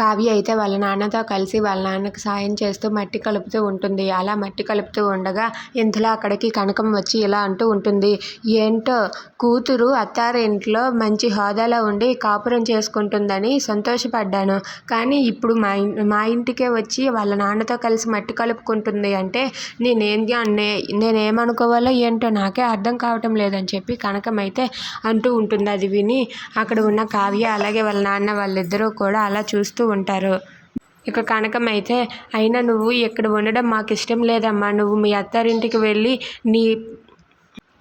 కావ్య అయితే వాళ్ళ నాన్నతో కలిసి వాళ్ళ నాన్నకి సాయం చేస్తూ మట్టి కలుపుతూ ఉంటుంది. అలా మట్టి కలుపుతూ ఉండగా ఇంతలో అక్కడికి కనకం వచ్చి ఇలా అంటూ ఉంటుంది. ఏంటో కూతురు అత్తారింట్లో మంచి హోదాలో ఉండి కాపురం చేసుకుంటుందని సంతోషపడ్డాను. కానీ ఇప్పుడు మా మా ఇంటికే వచ్చి వాళ్ళ నాన్నతో కలిసి మట్టి కలుపుకుంటుంది అంటే నేనేం నే నేనేమనుకోవాలో ఏంటో నాకే అర్థం కావటం లేదని చెప్పి కనకం అయితే అంటూ ఉంటుంది. అది విని అక్కడ ఉన్న కావ్య అలాగే వాళ్ళ నాన్న వాళ్ళిద్దరూ కూడా అలా చూస్తూ ఉంటారు. ఇక కనకం అయితే అయినా నువ్వు ఇక్కడ ఉండడం మాకు ఇష్టం లేదమ్మా. నువ్వు మీ అత్తారింటికి వెళ్ళి నీ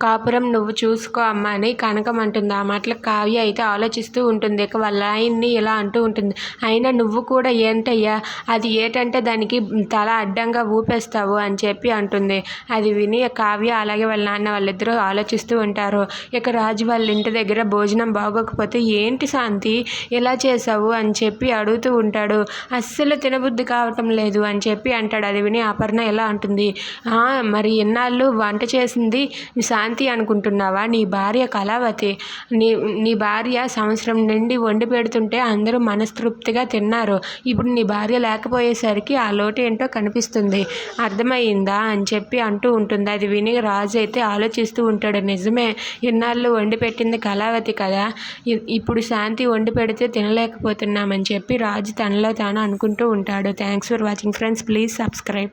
కాపురం నువ్వు చూసుకో అమ్మ అని కనకం అంటుంది. ఆ మాటలకు కావ్య అయితే ఆలోచిస్తూ ఉంటుంది. ఇక వాళ్ళ ఆయన్ని ఇలా అంటూ ఉంటుంది. అయినా నువ్వు కూడా ఏంటయ్యా? అది ఏటంటే దానికి తల అడ్డంగా ఊపేస్తావు అని చెప్పి అంటుంది. అది విని కావ్య అలాగే వాళ్ళ నాన్న వాళ్ళిద్దరూ ఆలోచిస్తూ ఉంటారు. ఇక రాజు వాళ్ళ ఇంటి దగ్గర భోజనం బాగోకపోతే ఏంటి శాంతి? ఇలా చేసావు అని చెప్పి అడుగుతూ ఉంటాడు. అస్సలు తినబుద్ధి కావటం లేదు అని చెప్పి అంటాడు. అది విని అపర్ణ ఎలా అంటుంది. మరి ఇన్నాళ్ళు వంట చేసింది శాంతి శాంతి అనుకుంటున్నావా? నీ భార్య కళావతి. నీ నీ భార్య సంవత్సరం నుండి వండి పెడుతుంటే అందరూ మనస్తృప్తిగా తిన్నారు. ఇప్పుడు నీ భార్య లేకపోయేసరికి ఆ లోటు ఏంటో కనిపిస్తుంది. అర్థమయ్యిందా? అని చెప్పి అంటూ ఉంటుంది. అది విని రాజు అయితే ఆలోచిస్తూ ఉంటాడు. నిజమే ఇన్నాళ్ళు వండి పెట్టింది కళావతి కదా. ఇప్పుడు శాంతి వండి పెడితే తినలేకపోతున్నామని చెప్పి రాజు తనలో తాను అనుకుంటూ ఉంటాడు. Thanks for watching friends please subscribe